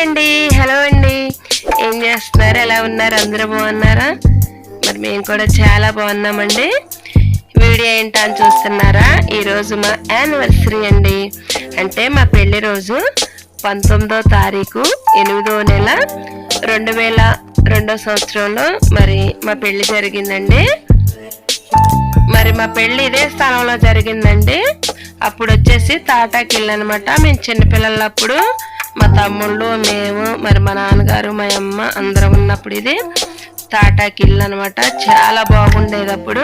అండి. హలో అండి. ఏం చేస్తున్నారు? ఎలా ఉన్నారు? అందరూ బాగున్నారా? మరి మేము కూడా చాలా బాగున్నామండి. వీడియో ఏంటా అని చూస్తున్నారా? ఈరోజు మా యానివర్సరీ అండి. అంటే మా పెళ్ళి రోజు పంతొమ్మిదో తారీఖు ఎనిమిదో నెల రెండు వేల రెండో సంవత్సరంలో మరి మా పెళ్ళి జరిగిందండి. మరి మా పెళ్ళి ఇదే స్థలంలో జరిగిందండి. అప్పుడు వచ్చేసి తాటాకి ఇల్లు అనమాట మేము చిన్నపిల్లలప్పుడు మా తమ్ముళ్ళు మేము మరి మా నాన్నగారు మా అమ్మ అందరం ఉన్నప్పుడు ఇది తాటాకి ఇల్లు అనమాట చాలా బాగుండేది అప్పుడు.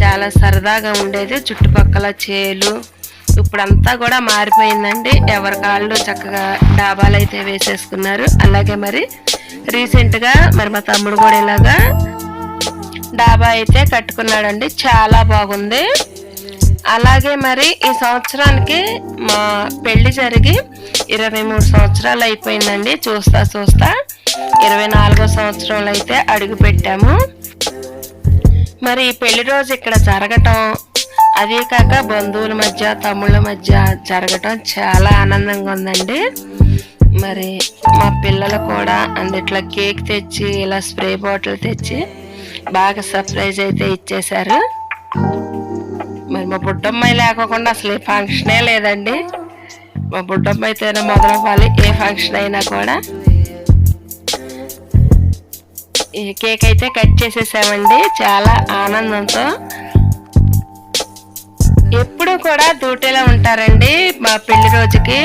చాలా సరదాగా ఉండేది. చుట్టుపక్కల చేలు. ఇప్పుడంతా కూడా మారిపోయిందండి. ఎవరి కాళ్ళు చక్కగా డాబాలు అయితే వేసేసుకున్నారు. అలాగే మరి రీసెంట్గా మరి మా తమ్ముడు కూడా ఇలాగా డాబా అయితే కట్టుకున్నాడండి. చాలా బాగుంది. అలాగే మరి ఈ సంవత్సరానికి మా పెళ్ళి జరిగి ఇరవై మూడు సంవత్సరాలు అయిపోయిందండి. చూస్తా చూస్తా. ఇరవై నాలుగో సంవత్సరంలో అయితే అడుగు పెట్టాము. మరి ఈ పెళ్ళి రోజు ఇక్కడ జరగటం అదే కాక బంధువుల మధ్య తమ్ముళ్ళ మధ్య జరగటం చాలా ఆనందంగా ఉందండి. మరి మా పిల్లలు కూడా అందుట్లో కేక్ తెచ్చి ఇలా స్ప్రే బాటిల్ తెచ్చి బాగా సర్ప్రైజ్ అయితే ఇచ్చేశారు. మరి మా బుడ్డమ్మాయి లేకోకుండా అసలు ఏ ఫంక్షనే లేదండి. మా బుడ్డమ్మాయితోనే మొదలవ్వాలి ఏ ఫంక్షన్ అయినా కూడా. ఈ కేక్ అయితే కట్ చేసేసామండి చాలా ఆనందంతో. ఎప్పుడు కూడా డ్యూటీలో ఉంటారండి మా పెళ్ళి రోజుకి.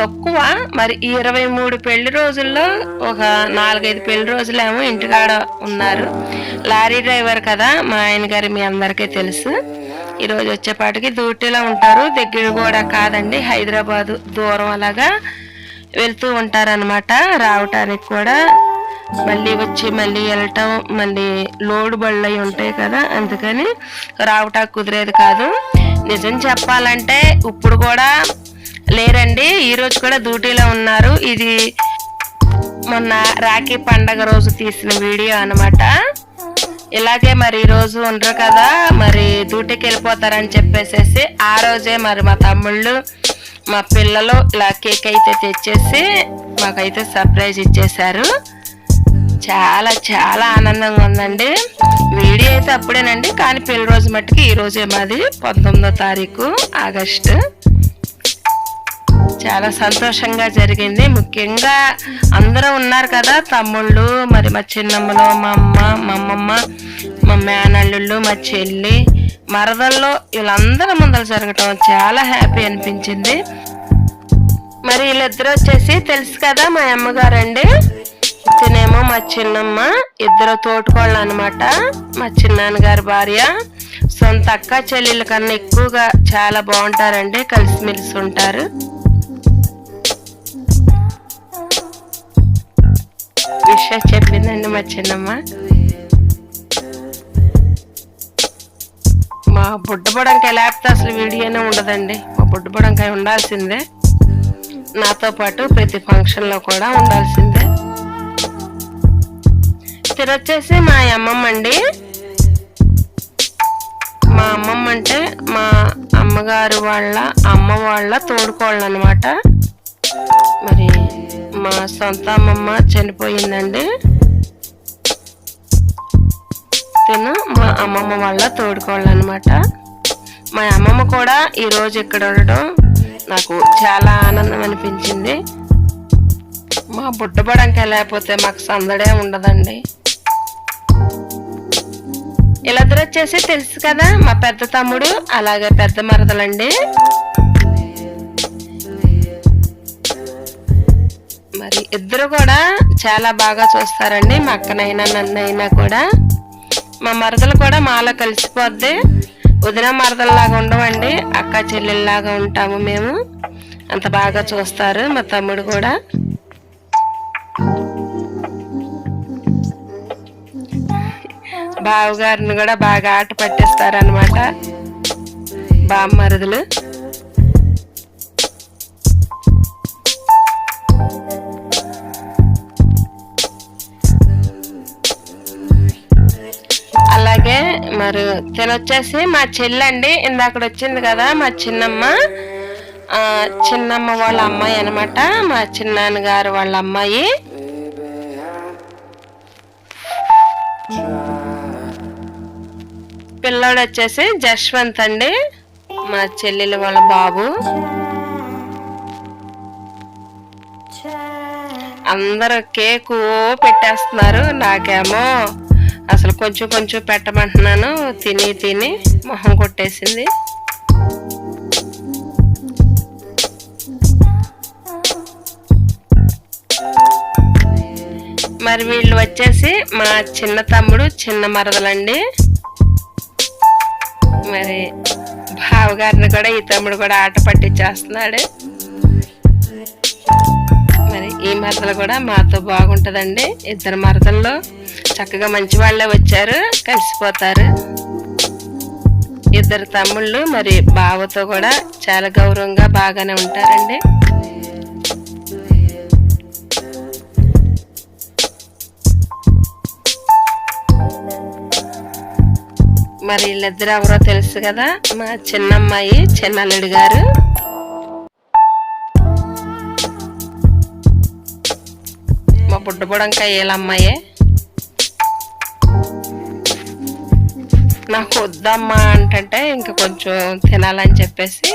తక్కువ మరి ఈ ఇరవై మూడు పెళ్ళి రోజుల్లో ఒక నాలుగైదు పెళ్ళి రోజులేమో ఇంటికాడ ఉన్నారు. లారీ డ్రైవర్ కదా మా ఆయన గారు మీ అందరికీ తెలుసు. ఈరోజు వచ్చేపాటికి డ్యూటీలో ఉంటారు. దగ్గర కూడా కాదండి. హైదరాబాద్ దూరం అలాగా వెళ్తూ ఉంటారనమాట రావటానికి కూడా మళ్ళీ వచ్చి మళ్ళీ వెళ్ళటం మళ్ళీ లోడ్ బళ్ళు అయి ఉంటాయి కదా. అందుకని రావటా కుదిరేది కాదు. నిజం చెప్పాలంటే ఇప్పుడు కూడా లేరండి. ఈరోజు కూడా డ్యూటీలో ఉన్నారు. ఇది మొన్న రాఖీ పండగ రోజు తీసిన వీడియో అనమాట ఇలాగే మరి ఈరోజు రోజు ఉండరు కదా మరి డ్యూటీకి వెళ్ళిపోతారని చెప్పేసేసి ఆ రోజే మరి మా తమ్ముళ్ళు మా పిల్లలు ఇలా కేక్ అయితే తెచ్చేసి మాకైతే సర్ప్రైజ్ ఇచ్చేశారు. చాలా చాలా ఆనందంగా ఉందండి. వీడియో అయితే అప్పుడేనండి కానీ పెళ్ళి రోజు మట్టుకి ఈ రోజే మాది పంతొమ్మిదో తారీఖు ఆగస్టు. చాలా సంతోషంగా జరిగింది. ముఖ్యంగా అందరూ ఉన్నారు కదా తమ్ముళ్ళు మరి మా చిన్నమ్మలు మా అమ్మ మా అమ్మమ్మ అల్లుళ్ళు మా చెల్లి. మరదల్లో వీళ్ళందరూ ముందర జరగటం చాలా హ్యాపీ అనిపించింది. మరి వీళ్ళిద్దరు వచ్చేసి తెలుసు కదా మా అమ్మగారండి? తినేమో మా చిన్నమ్మ ఇద్దరు తోటుకోళ్ళు అనమాట మా చిన్నాన్నగారి భార్య. సొంత అక్క చెల్లెళ్ళ కన్నా ఎక్కువగా చాలా బాగుంటారండి కలిసిమెలిసి ఉంటారు. విషయం చెప్పిందండి మా చిన్నమ్మ. మా బుడ్డ బుడంకాయ లేకపోతే అసలు వీడియోనే ఉండదండి. మా బుడ్డ ఉండాల్సిందే. నాతో పాటు ప్రతి ఫంక్షన్లో కూడా ఉండాల్సిందే. తిరొచ్చేసి మా అమ్మమ్మ అండి. మా అమ్మమ్మ అంటే మా అమ్మగారు వాళ్ళ అమ్మ వాళ్ళ తోడుకోళ్ళు అనమాట మరి మా సొంత అమ్మమ్మ చనిపోయిందండి. తిను మా అమ్మమ్మ వాళ్ళ తోడుకోళ్ళు అనమాట మా అమ్మమ్మ కూడా ఈరోజు ఇక్కడ ఉండడం నాకు చాలా ఆనందం అనిపించింది. మా బుట్టబడంకాయ లేకపోతే మాకు సందడే ఉండదండి. ఇలా వచ్చేసి తెలుసు కదా మా పెద్ద తమ్ముడు అలాగే పెద్ద మరదలండి. మరి ఇద్దరు కూడా చాలా బాగా చూస్తారండి మా అక్కనైనా నన్నైనా కూడా. మా మరదలు కూడా మాలా కలిసిపోద్ది. వదిన మరదల్లాగా ఉండమండి అక్క చెల్లెల్లాగా ఉంటాము మేము. అంత బాగా చూస్తారు మా తమ్ముడు కూడా. బావగారిని కూడా బాగా ఆట పట్టిస్తారనమాట బామ్మరుదులు మరి తినొచ్చేసి మా చెల్లండి. ఇందాక వచ్చింది కదా మా చిన్నమ్మ. చిన్నమ్మ వాళ్ళ అమ్మాయి అనమాట మా చిన్నాన్నగారు వాళ్ళ అమ్మాయి. పిల్లోడు వచ్చేసి జశ్వంత్ అండి. మా చెల్లెలు వాళ్ళ బాబు. అందరూ కేకు పెట్టేస్తున్నారు. నాకేమో అసలు కొంచెం కొంచెం పెట్టమంటున్నాను. తిని తిని మొహం కొట్టేసింది. మరి వీళ్ళు వచ్చేసి మా చిన్న తమ్ముడు చిన్న మరదలండి. మరి బావగారిని కూడా ఈ తమ్ముడు కూడా ఆట పట్టించేస్తున్నాడు. మరదలు కూడా మాతో బాగుంటుందండి. ఇద్దరు మరదల్లో చక్కగా మంచి వాళ్ళే వచ్చారు కలిసిపోతారు. ఇద్దరు తమ్ముళ్ళు మరి బావతో కూడా చాలా గౌరవంగా బాగానే ఉంటారండి. మరి వీళ్ళిద్దరు ఎవరో తెలుసు కదా మా చిన్నమ్మాయి చిన్నల్లుడు గారు. మా బుడ్డబుడంకాయ వీళ్ళమ్మాయే నాకు వద్దమ్మా అంటే ఇంకా కొంచెం తినాలని చెప్పేసి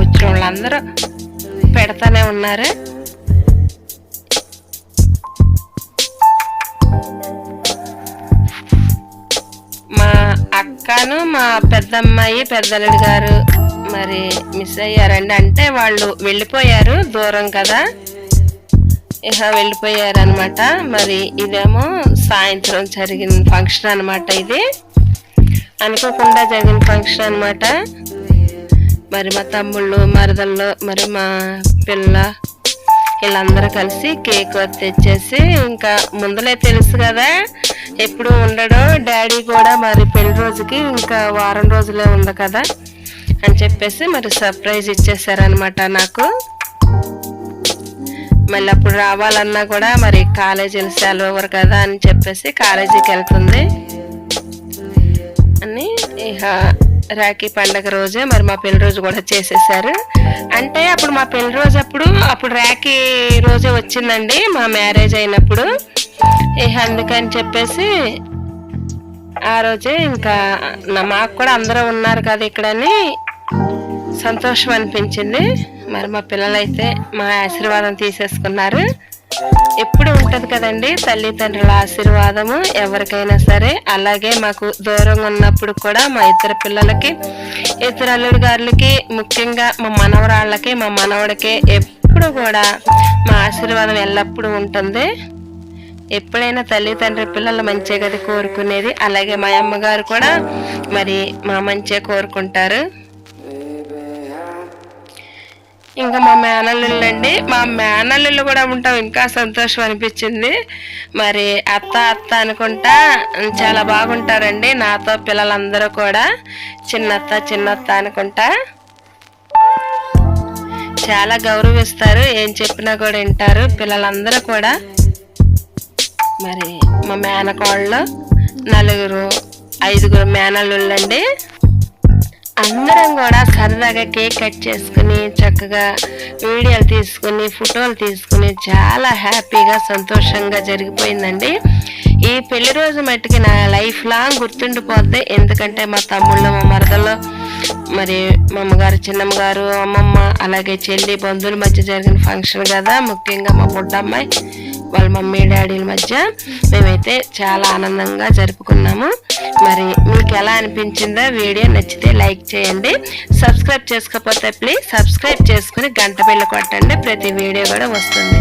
వచ్చిన వాళ్ళందరూ పెడతానే ఉన్నారు. మా అక్కను మా పెద్దమ్మాయి పెద్దలుడు గారు మరి మిస్ అయ్యారండి. అంటే వాళ్ళు వెళ్ళిపోయారు దూరం కదా. ఇక వెళ్ళిపోయారనమాట మరి ఇదేమో సాయంత్రం జరిగిన ఫంక్షన్ అనమాట ఇది. అనుకోకుండా జరిగిన ఫంక్షన్ అనమాట మరి మా తమ్ముళ్ళు మరదళ్ళు మరి మా పిల్ల వీళ్ళందరూ కలిసి కేక్ తెచ్చేసి ఇంకా ముందలే తెలుసు కదా ఎప్పుడు ఉండడు. డాడీ కూడా మరి పెళ్ళి రోజుకి ఇంకా వారం రోజులే ఉంది కదా అని చెప్పేసి మరి సర్ప్రైజ్ ఇచ్చేసారనమాట నాకు. మళ్ళీ అప్పుడు రావాలన్నా కూడా మరి కాలేజీలు సెలవు ఇవ్వరు కదా అని చెప్పేసి కాలేజీకి వెళ్తుంది. అని ఇక రాఖీ పండగ రోజే మరి మా పెళ్ళి రోజు కూడా చేసేసారు. అంటే అప్పుడు మా పెళ్ళి రోజు అప్పుడు అప్పుడు రాఖీ రోజే వచ్చిందండి మా మ్యారేజ్ అయినప్పుడు. ఇక అందుకని చెప్పేసి ఆ రోజే ఇంకా నా మాకు కూడా అందరూ ఉన్నారు కదా ఇక్కడని. సంతోషం అనిపించింది. మరి మా పిల్లలైతే మా ఆశీర్వాదం తీసేసుకున్నారు. ఎప్పుడు ఉంటుంది కదండి తల్లిదండ్రుల ఆశీర్వాదము ఎవరికైనా సరే. అలాగే మాకు దూరంగా ఉన్నప్పుడు కూడా మా ఇద్దరు పిల్లలకి ఇద్దరు అల్లుడు గారులకి ముఖ్యంగా మా మనవరాళ్ళకి మా మనవడికి ఎప్పుడు కూడా మా ఆశీర్వాదం ఎల్లప్పుడూ ఉంటుంది. ఎప్పుడైనా తల్లిదండ్రి పిల్లలు మంచిగా కదా కోరుకునేది అలాగే మా అమ్మగారు కూడా మరి మా మంచిగా కోరుకుంటారు. ఇంకా మా మేనల్లుళ్ళు అండి. మా మేనల్లుళ్ళు కూడా ఉంటాం. ఇంకా సంతోషం అనిపించింది. మరి అత్త అత్త అనుకుంటా చాలా బాగుంటారండి. నాతో పిల్లలందరూ కూడా చిన్నత్త చిన్నత్త అనుకుంటా. చాలా గౌరవిస్తారు. ఏం చెప్పినా కూడా వింటారు. పిల్లలందరూ కూడా. మరి మా మేనకోళ్ళు నలుగురు ఐదుగురు మేనల్లుళ్ళండి అందరం కూడా సరదాగా కేక్ కట్ చేసుకుని చక్కగా వీడియోలు తీసుకుని ఫోటోలు తీసుకుని చాలా హ్యాపీగా సంతోషంగా జరిగిపోయిందండి. ఈ పెళ్ళి రోజు మట్టుకి నా లైఫ్ లాంగ్ గుర్తుండిపోద్ది. ఎందుకంటే మా తమ్ముళ్ళు మా మరదలో మరి మా అమ్మగారు చిన్నమ్మ గారు అమ్మమ్మ అలాగే చెల్లి బంధువుల మధ్య జరిగిన ఫంక్షన్ కదా ముఖ్యంగా మా బుడ్డమ్మాయి. వాళ్ళ మమ్మీ డాడీల మధ్య మేమైతే చాలా ఆనందంగా జరుపుకున్నాము. మరి మీకు ఎలా అనిపించిందో వీడియో నచ్చితే లైక్ చేయండి. సబ్స్క్రైబ్ చేసుకోకపోతే ప్లీజ్ సబ్స్క్రైబ్ చేసుకుని గంట బిళ్ళ కొట్టండి. ప్రతి వీడియో కూడా వస్తుంది.